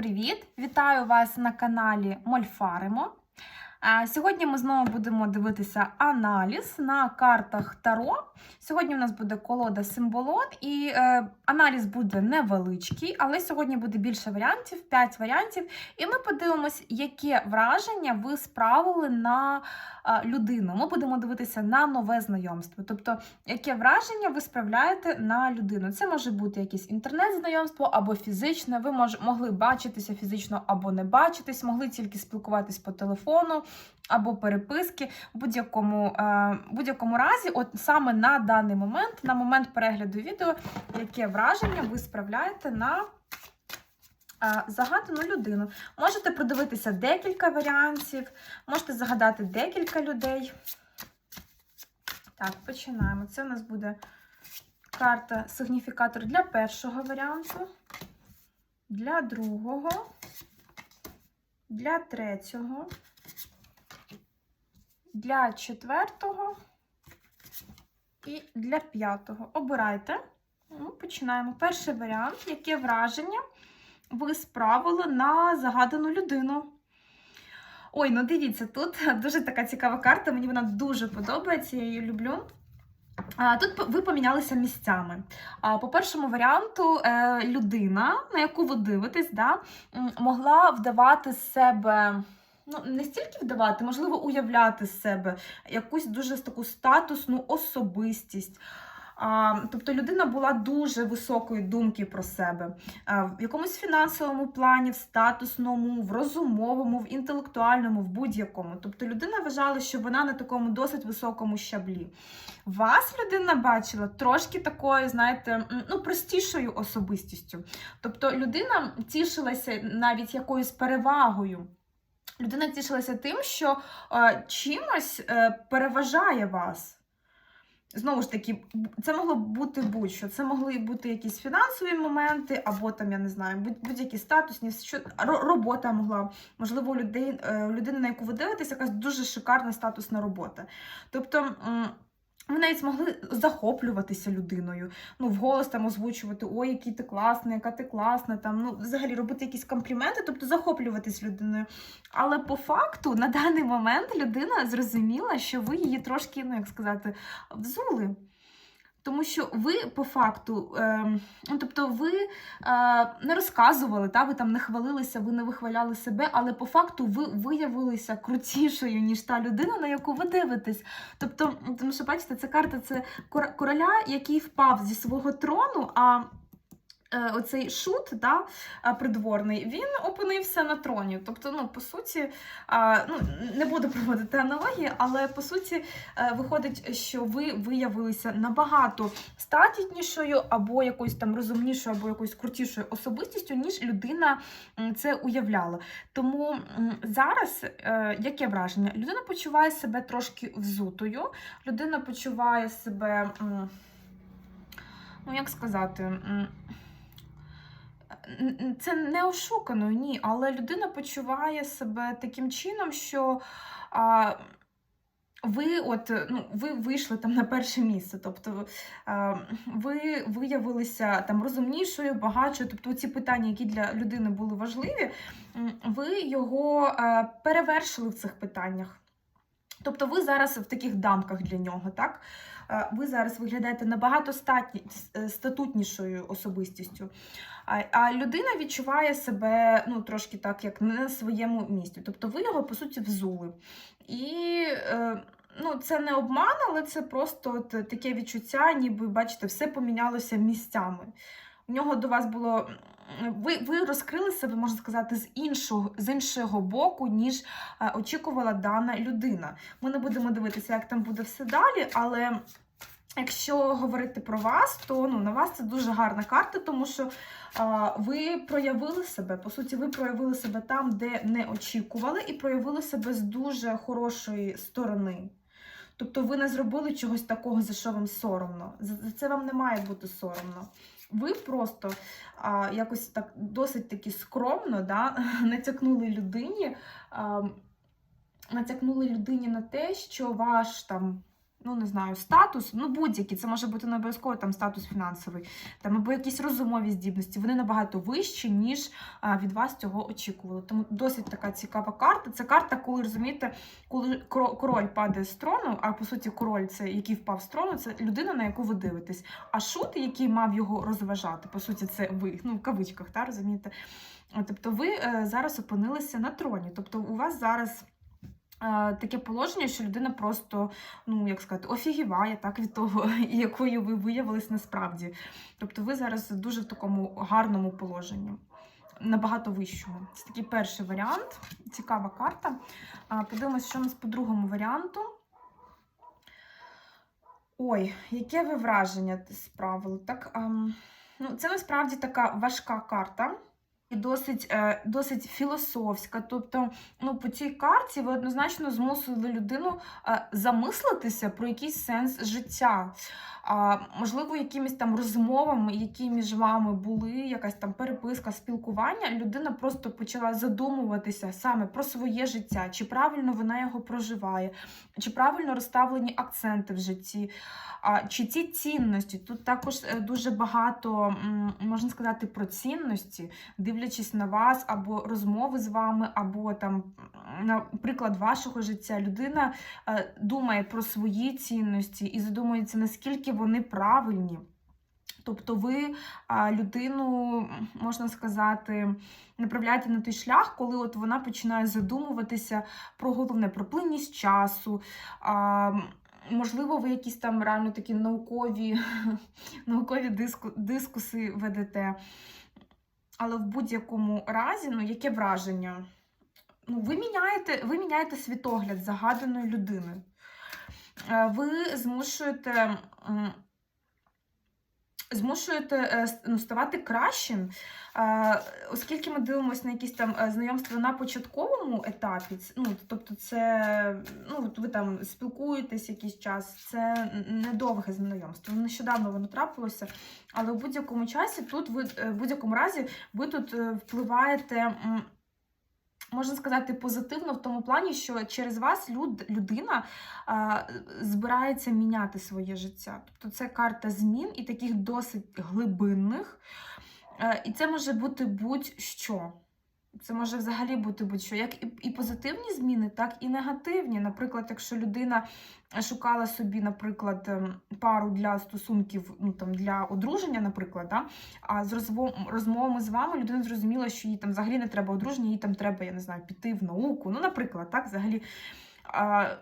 привіт! Вітаю вас на каналі Мольфаримо. Сьогодні ми знову будемо дивитися аналіз на картах Таро. Сьогодні у нас буде колода символон, і е, аналіз буде невеличкий, але сьогодні буде більше варіантів, 5 варіантів. І ми подивимось, яке враження ви справили на е, людину. Ми будемо дивитися на нове знайомство. Тобто, яке враження ви справляєте на людину. Це може бути якесь інтернет-знайомство або фізичне. Ви мож, могли бачитися фізично або не бачитись, могли тільки спілкуватись по телефону або переписки. В будь-якому е, будь-якому разі, от саме на даний момент, на момент перегляду відео, яке враження ви справляєте на е, загадану людину. Можете продивитися декілька варіантів, можете загадати декілька людей. Так, починаємо. Це у нас буде карта сигніфікатор для першого варіанту, для другого, для третього, для четвертого і для п'ятого. Обирайте. Ну, Починаємо. Перший варіант. Яке враження ви справили на загадану людину? Ой, ну дивіться, тут дуже така цікава карта, мені вона дуже подобається, я її люблю. Тут ви помінялися місцями. По першому варіанту, е, людина, на яку ви дивитесь, да, могла вдавати з себе. Ну, не стільки вдавати, можливо, уявляти з себе якусь дуже таку статусну особистість. А, тобто людина була дуже високої думки про себе а, в якомусь фінансовому плані, в статусному, в розумовому, в інтелектуальному, в будь-якому. Тобто людина вважала, що вона на такому досить високому щаблі. Вас людина бачила трошки такою, знаєте, ну, простішою особистістю. Тобто людина тішилася навіть якоюсь перевагою. Людина тішилася тим, що е, чимось е, переважає вас. Знову ж таки, це могло бути будь-що. Це могли бути якісь фінансові моменти, або там, я не знаю, будь- будь-які статусні, що робота могла. Можливо, у людей, е, на яку ви дивитесь, якась дуже шикарна статусна робота. Тобто. М, ви навіть змогли захоплюватися людиною, ну, вголос там озвучувати, ой, який ти класний, яка ти класна, там, ну, взагалі робити якісь компліменти, тобто захоплюватись людиною. Але по факту на даний момент людина зрозуміла, що ви її трошки, ну як сказати, взули. Тому що ви по факту, е, тобто ви е, не розказували, та, ви там не хвалилися, ви не вихваляли себе, але по факту ви виявилися крутішою, ніж та людина, на яку ви дивитесь. Тобто, тому що бачите, ця карта це кор- короля, який впав зі свого трону, а оцей шут да, е, придворний, він опинився на троні. Тобто, ну, по суті, ну, не буду проводити аналогії, але по суті е, виходить, що ви виявилися набагато статітнішою, або якоюсь там розумнішою, або якоюсь крутішою особистістю, ніж людина це уявляла. Тому зараз е, яке враження? Людина почуває себе трошки взутою, людина почуває себе. Ну, як сказати, це не ошуканою, ні, але людина почуває себе таким чином, що а, ви от, ну, ви вийшли там на перше місце. Тобто ви виявилися там розумнішою, багатшою. Тобто ці питання, які для людини були важливі, ви його е, перевершили в цих питаннях. Тобто ви зараз в таких дамках для нього, так? Е, Ви зараз виглядаєте набагато статні, е, статутнішою особистістю. А, людина відчуває себе ну, трошки так, як не на своєму місці. Тобто ви його, по суті, взули. І е, ну, це не обман, але це просто от таке відчуття, ніби, бачите, все помінялося місцями. У нього до вас було. Ви, ви розкрили себе, можна сказати, з іншого, з іншого боку, ніж е, очікувала дана людина. Ми не будемо дивитися, як там буде все далі, але якщо говорити про вас, то ну, на вас це дуже гарна карта, тому що а, ви проявили себе. По суті, ви проявили себе там, де не очікували, і проявили себе з дуже хорошої сторони. Тобто ви не зробили чогось такого, за що вам соромно. За це вам не має бути соромно. Ви просто а, якось так досить таки скромно да, натякнули людині, а, натякнули людині на те, що ваш там ну не знаю, статус, ну будь-який, це може бути не обов'язково там статус фінансовий, там або якісь розумові здібності, вони набагато вищі, ніж від вас цього очікували. Тому досить така цікава карта. Це карта, коли розумієте, коли король падає з трону, а по суті, король це який впав з трону, це людина, на яку ви дивитесь. А шут, який мав його розважати, по суті, це ви, ну в кавичках, та розумієте? Тобто ви е, зараз опинилися на троні. Тобто у вас зараз таке положення, що людина просто, ну як сказати, офігіває так від того, якою ви виявились насправді. Тобто ви зараз дуже в такому гарному положенні. Набагато вищому. Це такий перший варіант. Цікава карта. Подивимось, що у нас по другому варіанту. Ой, яке ви враження справили? Так, ем, ну, це насправді така важка карта і досить, е, досить філософська. Тобто, ну, по цій карті ви однозначно змусили людину е, замислитися про якийсь сенс життя. А, можливо, якимись там розмовами, які між вами були, якась там переписка, спілкування, людина просто почала задумуватися саме про своє життя, чи правильно вона його проживає, чи правильно розставлені акценти в житті. А, чи ці цінності? Тут також е, дуже багато, можна сказати, про цінності, дивлячись на вас, або розмови з вами, або там, наприклад, вашого життя, людина е, думає про свої цінності і задумується, наскільки вони правильні. Тобто ви людину, можна сказати, направляєте на той шлях, коли от вона починає задумуватися про головне, про плинність часу. Можливо, ви якісь там реально такі наукові, наукові диску, дискуси ведете. Але в будь-якому разі, ну, яке враження? Ну, ви міняєте, ви міняєте світогляд загаданої людини. Е, Ви змушуєте, змушуєте е, ну, ставати кращим, оскільки ми дивимося на якісь там е, знайомства на початковому етапі, ну, тобто це ну, ви там спілкуєтесь якийсь час, це недовге знайомство. Нещодавно воно трапилося, але в будь-якому часі тут ви е, в будь-якому разі ви тут впливаєте. Можна сказати, позитивно в тому плані, що через вас люд, людина а, збирається міняти своє життя. Тобто це карта змін і таких досить глибинних. Е, І це може бути будь-що. Це може взагалі бути будь-що, як і, і позитивні зміни, так і негативні. Наприклад, якщо людина шукала собі, наприклад, ем, пару для стосунків, ну там для одруження, наприклад, да? а з розмовами з вами людина зрозуміла, що їй там взагалі не треба одруження, їй там треба, я не знаю, піти в науку. Ну, наприклад, так, взагалі. А,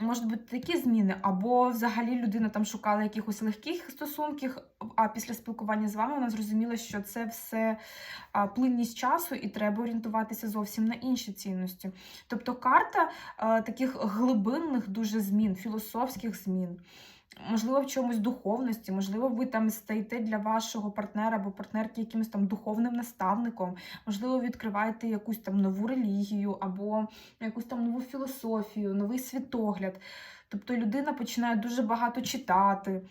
Можуть бути такі зміни, або взагалі людина там шукала якихось легких стосунків, а після спілкування з вами вона зрозуміла, що це все плинність часу і треба орієнтуватися зовсім на інші цінності. Тобто карта таких глибинних дуже змін, філософських змін. Можливо, в чомусь духовності, можливо, ви там стаєте для вашого партнера або партнерки якимось там духовним наставником, можливо, відкриваєте якусь там нову релігію, або якусь там нову філософію, новий світогляд. Тобто людина починає дуже багато читати,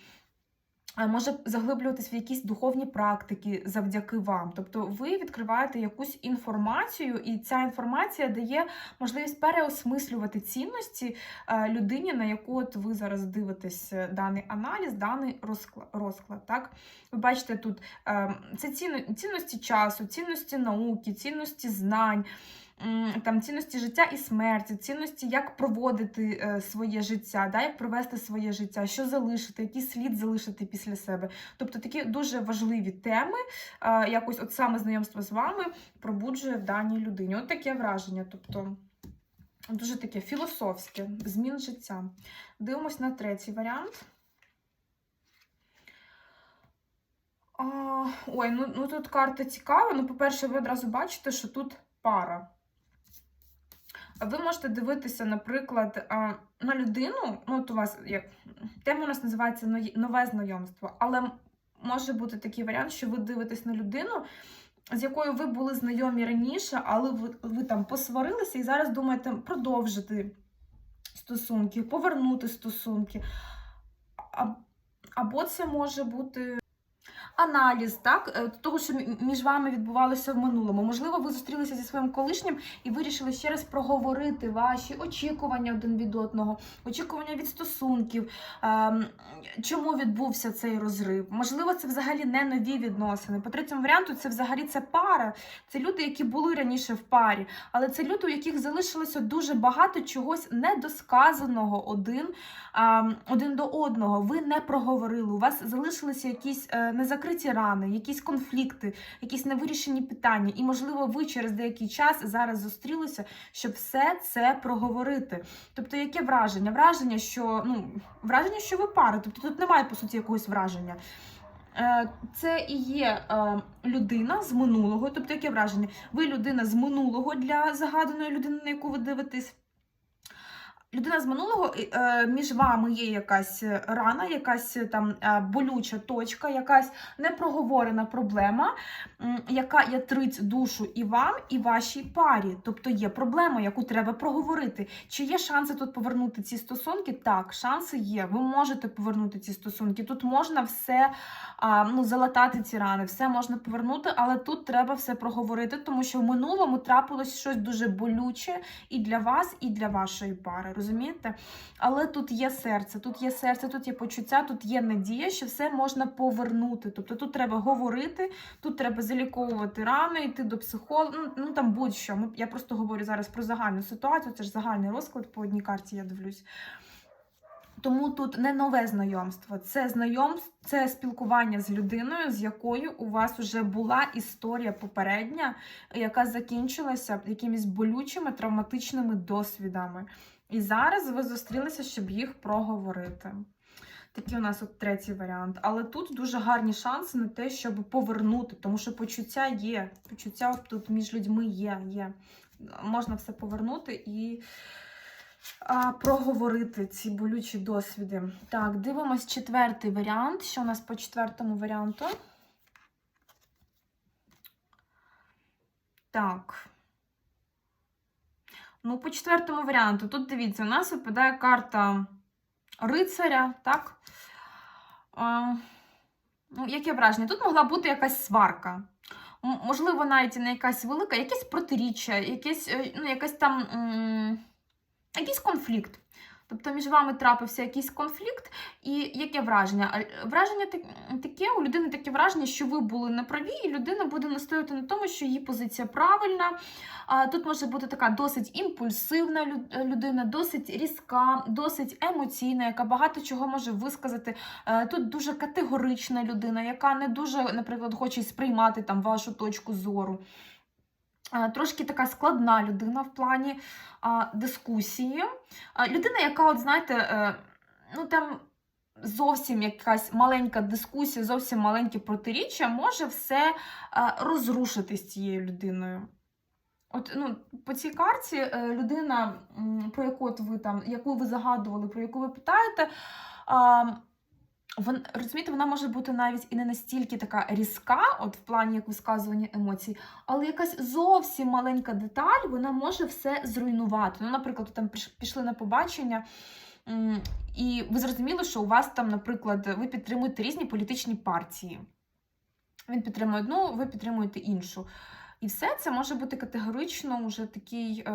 може заглиблюватись в якісь духовні практики завдяки вам. Тобто ви відкриваєте якусь інформацію, і ця інформація дає можливість переосмислювати цінності е, людині, на яку от ви зараз дивитесь е, даний аналіз, даний розклад. так? Ви бачите тут е, це цінно- цінності часу, цінності науки, цінності знань. Там цінності життя і смерті, цінності, як проводити е, своє життя, да, як провести своє життя, що залишити, який слід залишити після себе. Тобто такі дуже важливі теми, е, якось от саме знайомство з вами пробуджує в даній людині. От таке враження. Тобто дуже таке філософське, змін життя. Дивимось на третій варіант. Ой, ну, ну тут карта цікава. Ну, по-перше, ви одразу бачите, що тут пара. Ви можете дивитися, наприклад, на людину. Ну, от у вас як тема у нас називається нове знайомство, але може бути такий варіант, що ви дивитесь на людину, з якою ви були знайомі раніше, але ви, ви там посварилися і зараз думаєте продовжити стосунки, повернути стосунки. А- Або це може бути. Аналіз, так, е, того, що між вами відбувалося в минулому. Можливо, ви зустрілися зі своїм колишнім і вирішили ще раз проговорити ваші очікування один від одного, очікування від стосунків, ем, чому відбувся цей розрив. Можливо, це взагалі не нові відносини. По третьому варіанту, це взагалі це пара. Це люди, які були раніше в парі, але це люди, у яких залишилося дуже багато чогось недосказаного один, ем, один до одного. Ви не проговорили. У вас залишилися якісь е, незакриті рани, якісь конфлікти, якісь невирішені питання. І, можливо, ви через деякий час зараз зустрілися, щоб все це проговорити. Тобто, яке враження? Враження, що ну враження, що ви пара. Тобто тут немає по суті якогось враження. Е, Це і є е, людина з минулого. Тобто, яке враження? Ви людина з минулого для загаданої людини, на яку ви дивитесь. Людина з минулого е, між вами є якась рана, якась е, там е, болюча точка, якась непроговорена проблема, яка ятрить душу і вам, і вашій парі. Тобто є проблема, яку треба проговорити. Чи є шанси тут повернути ці стосунки? Так, шанси є. Ви можете повернути ці стосунки. Тут можна все ну, залатати ці рани, все можна повернути, але тут треба все проговорити, тому що в минулому трапилось щось дуже болюче і для вас, і для вашої пари. Розумієте? Але тут є серце, тут є серце, тут є почуття, тут є надія, що все можна повернути. Тобто тут треба говорити, тут треба заліковувати рани, йти до психолога. Ну, ну там будь-що. Я просто говорю зараз про загальну ситуацію. Це ж загальний розклад по одній карті, я дивлюсь. Тому тут не нове знайомство, це знайомство, це спілкування з людиною, з якою у вас вже була історія попередня, яка закінчилася якимись болючими травматичними досвідами. І зараз ви зустрілися, щоб їх проговорити. Такий у нас от третій варіант. Але тут дуже гарні шанси на те, щоб повернути, тому що почуття є. Почуття тут між людьми є. є. Можна все повернути і а, проговорити ці болючі досвіди. Так, дивимось четвертий варіант. Що у нас по четвертому варіанту? Так. Ну, по четвертому варіанту, тут дивіться, у нас випадає карта рицаря, так? Е, ну, яке враження? Тут могла бути якась сварка. Можливо, навіть не якась велика, якесь протиріччя, якесь, е, ну, якась там. якийсь конфлікт. Тобто між вами трапився якийсь конфлікт, і яке враження? Враження таке, у людини таке враження, що ви були неправі, і людина буде настояти на тому, що її позиція правильна. Тут може бути така досить імпульсивна лю- людина, досить різка, досить емоційна, яка багато чого може висказати. Е, Тут дуже категорична людина, яка не дуже, наприклад, хоче сприймати там вашу точку зору. Е, Трошки така складна людина в плані а, дискусії. А, людина, яка, от знаєте, е, ну там зовсім якась маленька дискусія, зовсім маленьке протиріччя може все е, розрушити з цією людиною. От, ну, по цій карті е, людина, про яку от ви там, яку ви загадували, про яку ви питаєте, а, вон, розумієте, вона може бути навіть і не настільки така різка, от в плані як висказування емоцій, але якась зовсім маленька деталь, вона може все зруйнувати. Ну, наприклад, там пішли на побачення. І ви зрозуміли, що у вас там, наприклад, ви підтримуєте різні політичні партії. Він підтримує одну, ви підтримуєте іншу. І все це може бути категорично вже такий, е,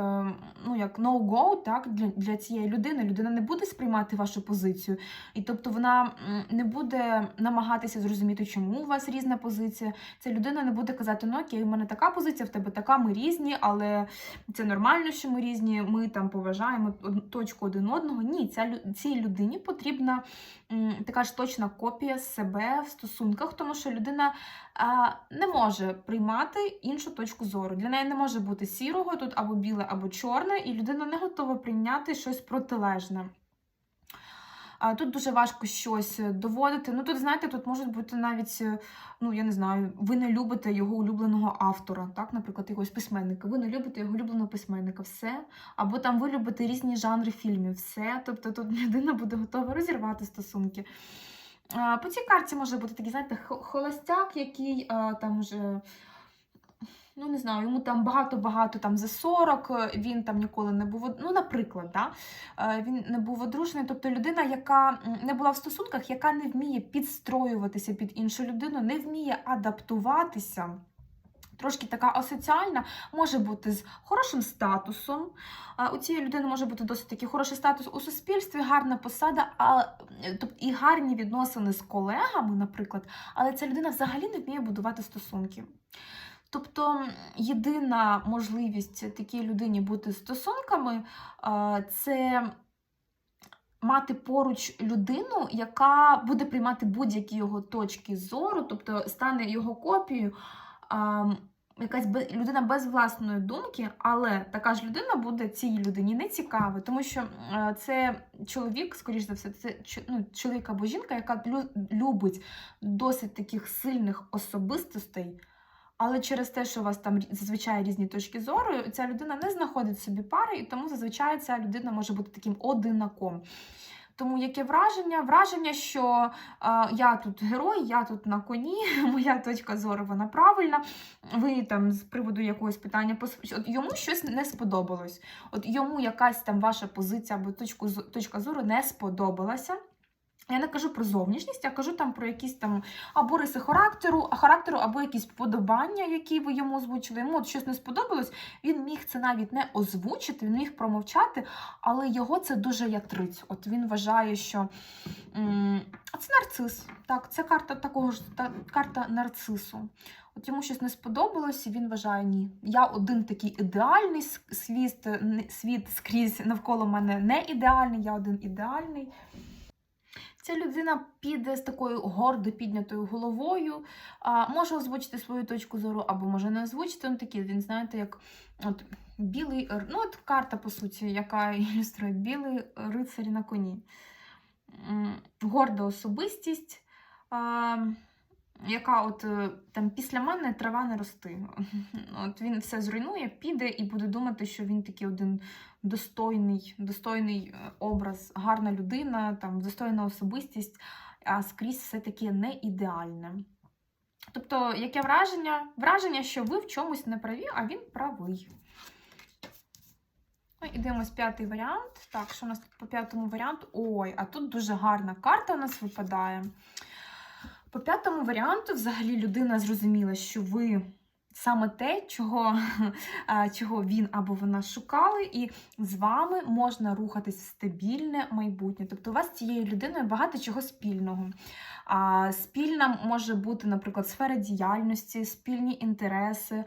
ну як no-go, так, для, для цієї людини. Людина не буде сприймати вашу позицію, і тобто вона не буде намагатися зрозуміти, чому у вас різна позиція. Ця людина не буде казати, ну окей, у мене така позиція, в тебе така, ми різні, але це нормально, що ми різні, ми там поважаємо точку один одного. Ні, ця, цій людині потрібна така ж точна копія себе в стосунках, тому що людина а, не може приймати іншу точку зору. Для неї не може бути сірого тут або біле, або чорне, і людина не готова прийняти щось протилежне. Тут дуже важко щось е, доводити. Ну тут, знаєте, тут можуть бути навіть, е, ну я не знаю, ви не любите його улюбленого автора, так, наприклад, якогось письменника. Ви не любите його улюбленого письменника, все. Або там ви любите різні жанри фільмів, все. Тобто тут людина буде готова розірвати стосунки. По цій карті може бути такий, знаєте, холостяк, який там уже ну не знаю, йому там багато-багато там за 40, е, він там ніколи не був, ну, наприклад, да? е, він не був одружений. Тобто людина, яка не була в стосунках, яка не вміє підстроюватися під іншу людину, не вміє адаптуватися. Трошки така асоціальна, може бути з хорошим статусом. У цієї людини може бути досить такий хороший статус у суспільстві, гарна посада, а, е, тоб- і гарні відносини з колегами, наприклад, але ця людина взагалі не вміє будувати стосунки. Тобто єдина можливість такій людині бути стосунками це мати поруч людину, яка буде приймати будь-які його точки зору, тобто стане його копією. Якась людина без власної думки, але така ж людина буде цій людині не цікава, тому що це чоловік, скоріш за все, це ну, чоловік або жінка, яка лю- любить досить таких сильних особистостей, але через те, що у вас там зазвичай різні точки зору, ця людина не знаходить собі пари, і тому зазвичай ця людина може бути таким одинаком. Тому яке враження? Враження, що е, я тут герой, я тут на коні, моя точка зору вона правильна. Ви там з приводу якогось питання от йому щось не сподобалось. От йому якась там ваша позиція або точку, точка зору не сподобалася. Я не кажу про зовнішність, я кажу там про якісь там або риси характеру, характеру, або якісь вподобання, які ви йому озвучили. Йому от щось не сподобалось. Він міг це навіть не озвучити, він міг промовчати, але його це дуже ятрить. От він вважає, що це нарцис. Так, це карта такого ж та, карта нарцису. От йому щось не сподобалось, і він вважає, ні. Я один такий ідеальний світ, світ скрізь навколо мене не ідеальний, я один ідеальний. Ця людина піде з такою гордо піднятою головою, а, може озвучити свою точку зору, або може не озвучити. Він такий, він, знаєте, як от, білий, ну, от карта, по суті, яка ілюструє білий рицарь на коні. Горда особистість, а, яка от е, там після мене трава не рости. От він все зруйнує, піде і буде думати, що він такий один достойний, достойний е, образ, гарна людина, там, достойна особистість, а скрізь все таки не ідеальне. Тобто, яке враження? Враження, що ви в чомусь не праві, а він правий. Ну, і дивимось п'ятий варіант. Так, що у нас тут по п'ятому варіанту? Ой, а тут дуже гарна карта у нас випадає. По п'ятому варіанту, взагалі, людина зрозуміла, що ви саме те, чого, чого він або вона шукали, і з вами можна рухатись в стабільне майбутнє. Тобто у вас з цією людиною багато чого спільного. А, спільна може бути, наприклад, сфера діяльності, спільні інтереси,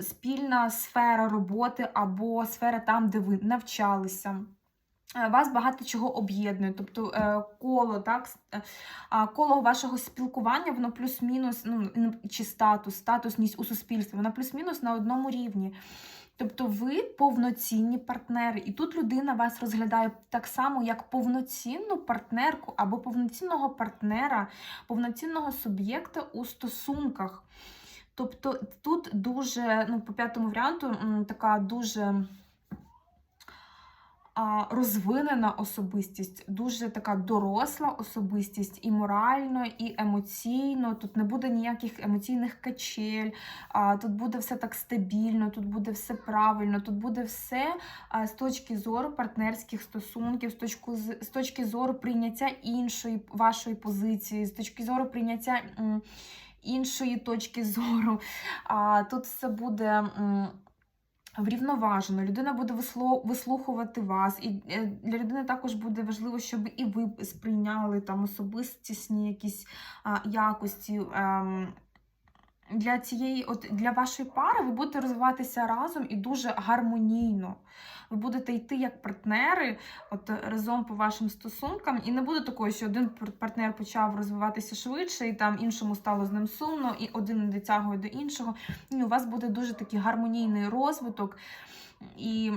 спільна сфера роботи або сфера там, де ви навчалися. Е, Вас багато чого об'єднує, тобто е, коло, так, е, коло вашого спілкування, воно плюс-мінус, ну, чи статус, статусність у суспільстві, вона плюс-мінус на одному рівні. Тобто ви повноцінні партнери, і тут людина вас розглядає так само, як повноцінну партнерку або повноцінного партнера, повноцінного суб'єкта у стосунках. Тобто тут дуже, ну, по п'ятому варіанту, така дуже розвинена особистість, дуже така доросла особистість і морально, і емоційно. Тут не буде ніяких емоційних качель, тут буде все так стабільно, тут буде все правильно, тут буде все з точки зору партнерських стосунків, з точки, з, точки зору прийняття іншої вашої позиції, з точки зору прийняття. Іншої точки зору. Тут все буде врівноважено, людина буде вислухувати вас, і е, для людини також буде важливо, щоб і ви сприйняли там особистісні якісь якості. ем, для цієї, от для вашої пари ви будете розвиватися разом і дуже гармонійно. Ви будете йти як партнери, от разом по вашим стосункам, і не буде такого, що один партнер почав розвиватися швидше, і там іншому стало з ним сумно, і один дотягує до іншого. Ні, у вас буде дуже такий гармонійний розвиток, і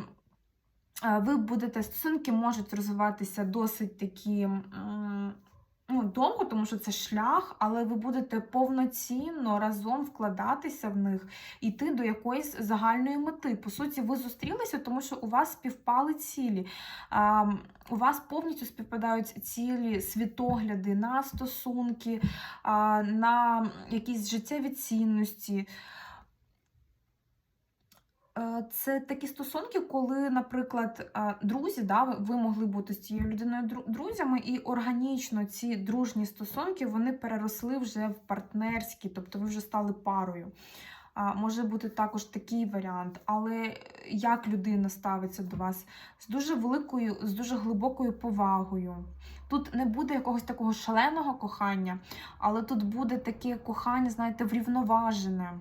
е, ви будете стосунки можуть розвиватися досить такі. Ну, довго, тому що це шлях, але ви будете повноцінно разом вкладатися в них, йти до якоїсь загальної мети. По суті, ви зустрілися, тому що у вас співпали цілі. А, у вас повністю співпадають цілі, світогляди на стосунки, а, на якісь життєві цінності. Е, Це такі стосунки, коли, наприклад, е, друзі, да, ви- могли бути з цією людиною друзями, і органічно ці дружні стосунки вони переросли вже в партнерські, тобто ви вже стали парою. Може бути також такий варіант, але як людина ставиться до вас з дуже великою, з дуже глибокою повагою. Тут не буде якогось такого шаленого кохання, але тут буде таке кохання, знаєте, врівноважене.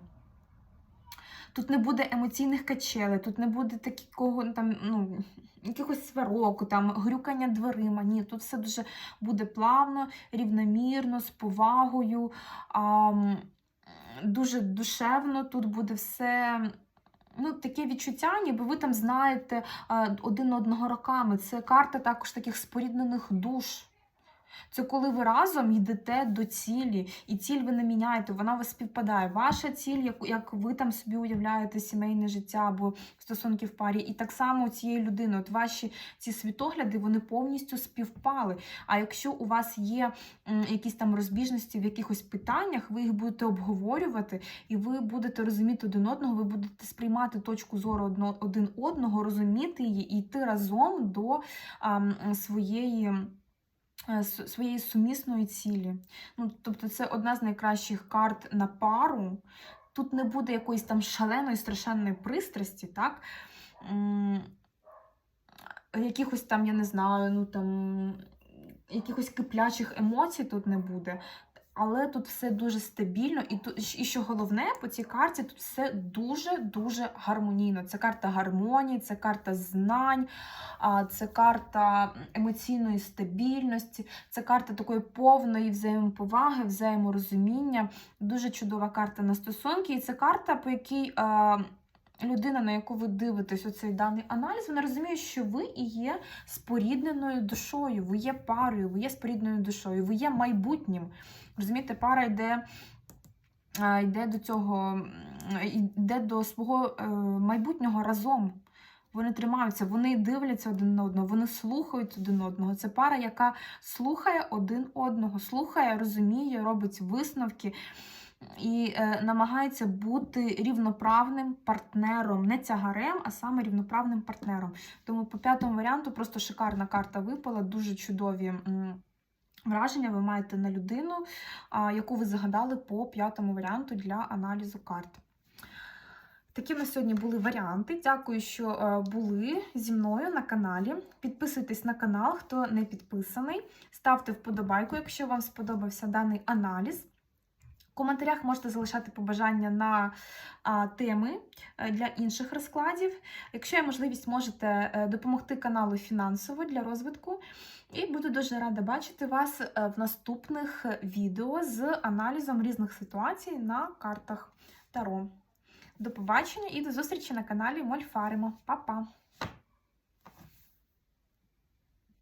Тут не буде емоційних качелей, тут не буде такого там, ну, якихось сварок, там, грюкання дверима. Ні, тут все дуже буде плавно, рівномірно, з повагою, а, дуже душевно. Тут буде все. Ну, таке відчуття, ніби ви там знаєте один одного роками. Це карта також таких споріднених душ. Це коли ви разом йдете до цілі, і ціль ви не міняєте, вона у вас співпадає. Ваша ціль, як, як ви там собі уявляєте сімейне життя або стосунки в парі, і так само у цієї людини, от ваші ці світогляди, вони повністю співпали. А якщо у вас є якісь там розбіжності в якихось питаннях, ви їх будете обговорювати, і ви будете розуміти один одного, ви будете сприймати точку зору один одного, розуміти її і йти разом до а, своєї своєї сумісної цілі. Ну, тобто, це одна з найкращих карт на пару. Тут не буде якоїсь там шаленої, страшенної пристрасті, так? Якихось там, я не знаю, ну там якихось киплячих емоцій тут не буде. Але тут все дуже стабільно, і і що головне по цій карті, тут все дуже-дуже гармонійно. Це карта гармонії, це карта знань, це карта емоційної стабільності, це карта такої повної взаємоповаги, взаєморозуміння. Дуже чудова карта на стосунки. І це карта, по якій людина, на яку ви дивитесь оцей даний аналіз, вона розуміє, що ви і є спорідненою душою, ви є парою, ви є спорідненою душою, ви є майбутнім. Розумієте, пара йде. Йде до цього, йде до свого е, майбутнього разом. Вони тримаються, вони дивляться один на одного, вони слухають один одного. Це пара, яка слухає один одного, слухає, розуміє, робить висновки і е, намагається бути рівноправним партнером, не тягарем, а саме рівноправним партнером. Тому по п'ятому варіанту просто шикарна карта випала, дуже чудові. Враження ви маєте на людину, яку ви загадали по п'ятому варіанту для аналізу карт. Такі в нас сьогодні були варіанти. Дякую, що е, були зі мною на каналі. Підписуйтесь на канал, хто не підписаний. Ставте вподобайку, якщо вам сподобався даний аналіз. Коментарях можете залишати побажання на а, теми е, для інших розкладів. Якщо є можливість, можете е, допомогти каналу фінансово для розвитку. І буду дуже рада бачити вас е, в наступних відео з аналізом різних ситуацій на картах Таро. До побачення і до зустрічі на каналі Мольфаримо. Па-па!